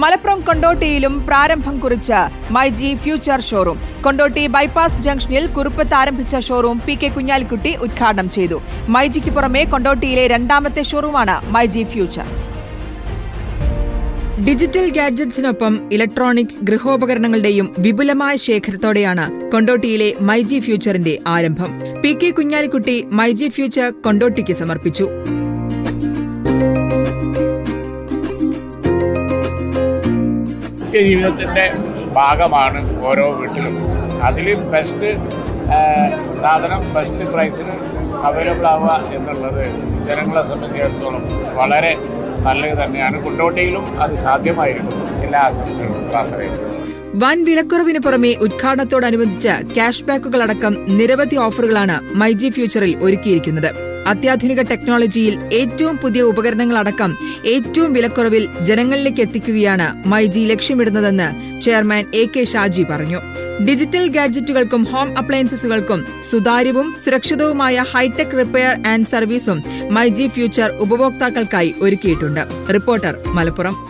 മലപ്പുറം കൊണ്ടോട്ടിയിലും പ്രാരംഭം കുറിച്ച myG future showroom. Kondotty bypass ജംഗ്ഷനിൽ കുറുപ്പത്ത് ആരംഭിച്ച ഷോറൂം പി കെ കുഞ്ഞാലിക്കുട്ടി ഉദ്ഘാടനം ചെയ്തു. മൈജിക്ക് പുറമെ കൊണ്ടോട്ടിയിലെ രണ്ടാമത്തെ ഷോറൂമാണ് മൈജി ഫ്യൂച്ചർ. ഡിജിറ്റൽ ഗാഡ്ജറ്റ്സിനൊപ്പം ഇലക്ട്രോണിക്സ് ഗൃഹോപകരണങ്ങളുടെയും വിപുലമായ ശേഖരത്തോടെയാണ് കൊണ്ടോട്ടിയിലെ മൈജി ഫ്യൂച്ചറിന്റെ ആരംഭം. P K Kunhalikutty myG future കൊണ്ടോട്ടിക്ക് സമർപ്പിച്ചു. നിത്യജീവിതത്തിന്റെ ഭാഗമാണ് ഓരോ വീട്ടിലും. അതിൽ ബെസ്റ്റ് സാധനം ബെസ്റ്റ് പ്രൈസിന് അവൈലബിൾ ആവുക എന്നുള്ളത് ജനങ്ങളെ സംബന്ധിച്ചിടത്തോളം വളരെ നല്ലത് തന്നെയാണ്. കുണ്ടോട്ടിയിലും അത് സാധ്യമായിരിക്കും എല്ലാ ആശംസകളും വൻ വിലക്കുറവിന് പുറമെ ഉദ്ഘാടനത്തോടനുബന്ധിച്ച് ക്യാഷ് ബാക്കുകളടക്കം നിരവധി ഓഫറുകളാണ് മൈജി ഫ്യൂച്ചറിൽ ഒരുക്കിയിരിക്കുന്നത്. അത്യാധുനിക ടെക്നോളജിയിൽ ഏറ്റവും പുതിയ ഉപകരണങ്ങളടക്കം ഏറ്റവും വിലക്കുറവിൽ ജനങ്ങളിലേക്ക് എത്തിക്കുകയാണ് മൈജി ലക്ഷ്യമിടുന്നതെന്ന് ചെയർമാൻ എ കെ ഷാജി പറഞ്ഞു. ഡിജിറ്റൽ ഗാഡ്ജറ്റുകൾക്കും ഹോം അപ്ലയൻസസുകൾക്കും സുതാര്യവും സുരക്ഷിതവുമായ ഹൈടെക് റിപ്പയർ ആൻഡ് സർവീസും മൈജി ഫ്യൂച്ചർ ഉപഭോക്താക്കൾക്കായി ഒരുക്കിയിട്ടുണ്ട്. റിപ്പോർട്ടർ മലപ്പുറം.